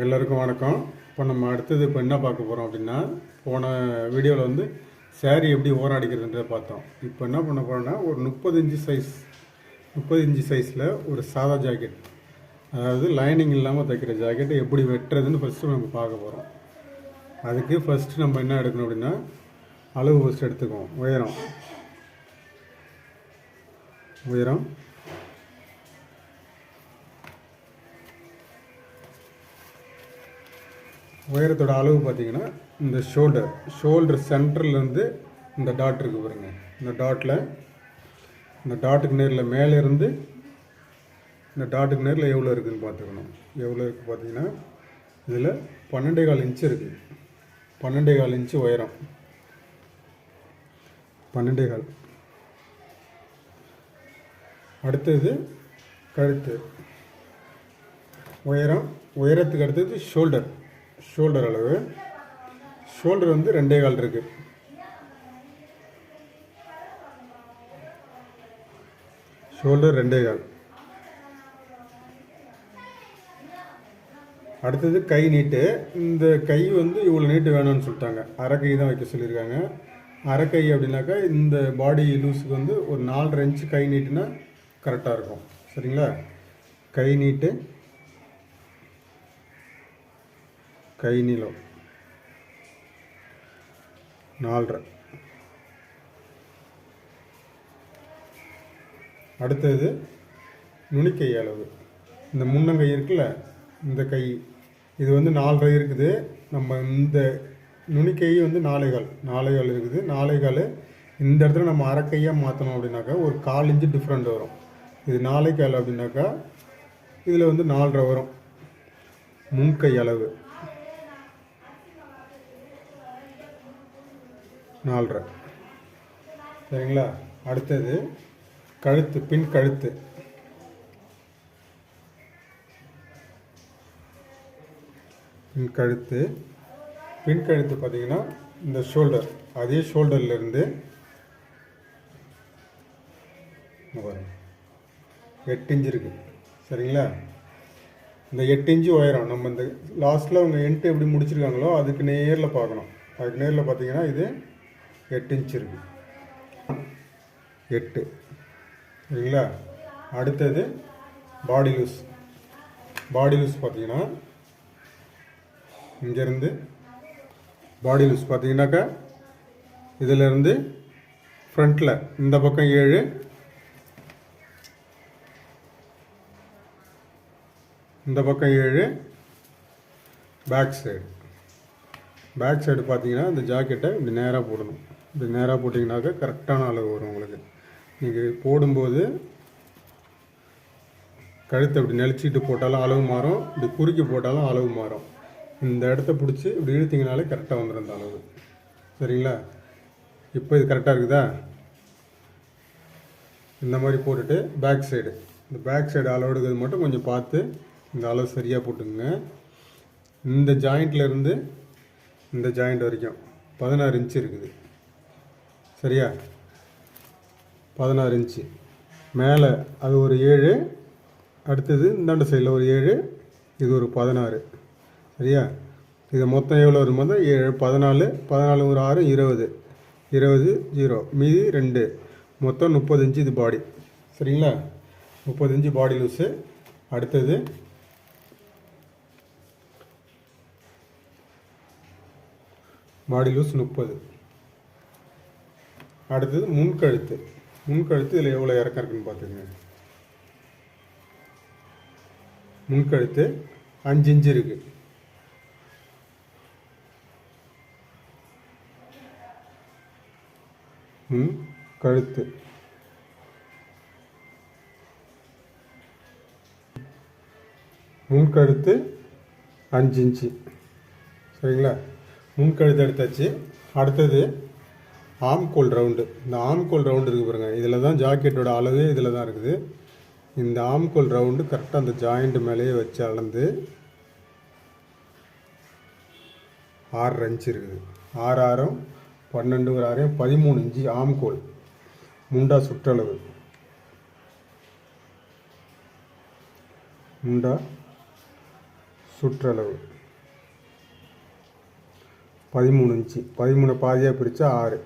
எல்லோருக்கும் வணக்கம். இப்போ நம்ம அடுத்தது இப்போ என்ன பார்க்க போகிறோம் அப்படின்னா போன வீடியோவில் வந்து சேரீ எப்படி ஓரம் அடிக்கிறதுன்றதை பார்த்தோம். இப்போ என்ன பண்ண போகிறோன்னா ஒரு முப்பது இன்ச்சு சைஸ் முப்பது இன்ச்சு சைஸில் ஒரு சாதா ஜாக்கெட் அதாவது லைனிங் இல்லாமல் தைக்கிற ஜாக்கெட்டை எப்படி வெட்டுறதுன்னு ஃபஸ்ட்டு நம்ம பார்க்க போகிறோம் அதுக்கு ஃபஸ்ட்டு நம்ம என்ன எடுக்கணும் அப்படின்னா அளவு ஃபஸ்ட்டு எடுத்துக்குவோம். உயரம். உயரம். உயரத்தோட அளவு பார்த்தீங்கன்னா இந்த ஷோல்டர் ஷோல்டர் சென்டர்லேருந்து இந்த டாட் இருக்கு பாருங்க. இந்த டாட்டில் இந்த டாட்டுக்கு நேரில் மேலே இருந்து இந்த டாட்டுக்கு நேரில் எவ்வளோ இருக்குதுன்னு பார்த்துக்கணும். எவ்வளோ இருக்குது பார்த்தீங்கன்னா இதில் பன்னெண்டே கால் இன்ச்சு இருக்குது பன்னெண்டே கால் இன்ச்சு உயரம். பன்னெண்டே கால். அடுத்தது கழுத்து. உயரம் உயரத்துக்கு அடுத்தது ஷோல்டர் ஷோல்டர் அளவு. ஷோல்டர் வந்து ரெண்டே கால் இருக்கு. ஷோல்டர் ரெண்டே கால். அடுத்தது கை நீட்டு. இந்த கை வந்து இவ்வளோ நீட்டு வேணும்னு சொல்லிட்டாங்க. அரை கை தான் வைக்க சொல்லியிருக்காங்க. அரை கை அப்படின்னாக்கா இந்த பாடி லூஸுக்கு வந்து ஒரு நாலரை இன்ச்சு கை நீட்டுனா கரெக்டாக இருக்கும். சரிங்களா? கை நீட்டு கை நிலம் நால்ரை. அடுத்தது நுனிக்கை அளவு. இந்த முன்னங்கை இருக்குல்ல இந்த கை இது வந்து நாலரை இருக்குது. நம்ம இந்த நுனிக்கை வந்து நாளைகள் நாளைகள் இருக்குது. நாளைகள் இந்த இடத்துல நம்ம அரைக்கையாக மாற்றணும் அப்படின்னாக்கா ஒரு கால் இன்ச்சு டிஃப்ரெண்ட் வரும். இது நாளைக்கால் அப்படின்னாக்கா இதில் வந்து நாலரை வரும். முன்கை அளவு. நாலரை. சரிங்களா? அடுத்தது கழுத்து பின் கழுத்து. பின் கழுத்து. பின் கழுத்து பார்த்தீங்கன்னா இந்த ஷோல்டர். அதே ஷோல்டர்லேருந்து எட்டு இன்ச்சு இருக்குது சரிங்களா? இந்த எட்டு இன்ச்சு உயரம் நம்ம இந்த லாஸ்ட்டில் அவங்க எண்ட்டு எப்படி முடிச்சிருக்காங்களோ அதுக்கு நேரில் பார்க்கணும். அதுக்கு நேரில் பார்த்தீங்கன்னா இது எட்டு இன்ச் இருக்கு. எட்டு. சரிங்களா? அடுத்தது பாடி லூஸ் பாடி லூஸ் பார்த்தீங்கன்னா இங்கேருந்து பாடி லூஸ் பார்த்தீங்கன்னாக்கா இதிலிருந்து ஃப்ரண்ட்டில் இந்த பக்கம் ஏழு. இந்த பக்கம் ஏழு. பேக் சைடு பேக் சைடு பார்த்தீங்கன்னா இந்த ஜாக்கெட்டை இப்படி நேராக போடணும். இப்படி நேராக போட்டிங்கனாக்கா கரெக்டான அளவு வரும் உங்களுக்கு. நீங்கள் போடும்போது கழுத்தை இப்படி நெளிச்சிக்கிட்டு போட்டாலும் அளவு மாறும் இப்படி குறுக்கி போட்டாலும் அளவு மாறும். இந்த இடத்த பிடிச்சி இப்படி இழுத்தீங்கனாலே கரெக்டாக வந்துடும் அந்த அளவு. சரிங்களா? இப்போ இது கரெக்டாக இருக்குதா? இந்த மாதிரி போட்டுட்டு பேக் சைடு இந்த பேக் சைடு அளவு எடுக்கிறது மட்டும் கொஞ்சம் பார்த்து இந்த அளவு சரியாக போட்டுங்க இந்த ஜாயிண்ட்லேருந்து இந்த ஜாயிண்ட் வரைக்கும் பதினாறு இன்ச்சு இருக்குது. சரியா? பதினாறு இன்ச்சு மேலே அது ஒரு ஏழு அடுத்தது இந்தாண்ட சைடில் ஒரு ஏழு இது ஒரு பதினாறு. சரியா? இது மொத்தம் எவ்வளோ வரும் ஏழு பதினாலு பதினாலு ஒரு ஆறு இருபது. இருபது ஜீரோ மீதி ரெண்டு. மொத்தம் முப்பது இன்ச்சு இது பாடி சரிங்களா? முப்பது இன்ச்சு பாடி லூஸு அடுத்தது பாடி லூஸ் முப்பது. அடுத்தது முன்கழுத்து. முன்கழுத்து இதில் எவ்வளோ இறக்கம் இருக்குன்னு பார்த்துங்க. முன்கழுத்து அஞ்சு இன்ச்சு இருக்கு. முன் கழுத்து முன்கழுத்து அஞ்சு இன்ச்சு. சரிங்களா? முன்கழுத்து எடுத்தாச்சு. அடுத்தது ஆம்கோல் ரவுண்டு இந்த ஆம்கோல் ரவுண்டு இருக்குது பாருங்க. இதில் தான் ஜாக்கெட்டோட அளவே இதில் தான் இருக்குது. இந்த ஆம்கோல் ரவுண்டு கரெக்டாக அந்த ஜாயிண்ட் மேலேயே வச்சு அளந்து ஆறு இன்ச்சு இருக்குது. ஆறு ஆறும் பன்னெண்டு ஒரு ஆறையும் பதிமூணு இன்ச்சு ஆம்கோல் முண்டா சுற்றளவு. முண்டா சுற்றளவு. பதிமூணு இன்ச்சு. பதிமூணு பாதியாக பிரித்தா ஆறு.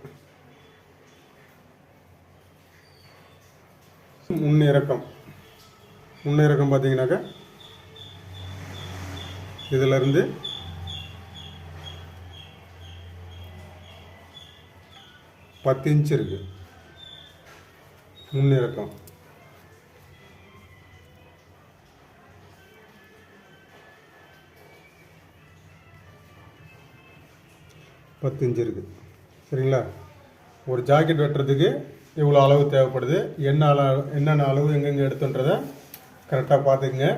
முன்னிறக்கம். முன்னிறக்கம் பார்த்தீங்கன்னாக்கா இதிலிருந்து பத்து இன்ச் இருக்கு. முன்னிறக்கம். பத்து இன்ச் இருக்குது சரிங்களா? ஒரு ஜாக்கெட் வெட்டுறதுக்கு இவ்வளோ அளவு தேவைப்படுது. என்ன அளவு என்னென்ன அளவு எங்கெங்கே எடுத்துன்றதை கரெக்டாக பார்த்துக்குங்க.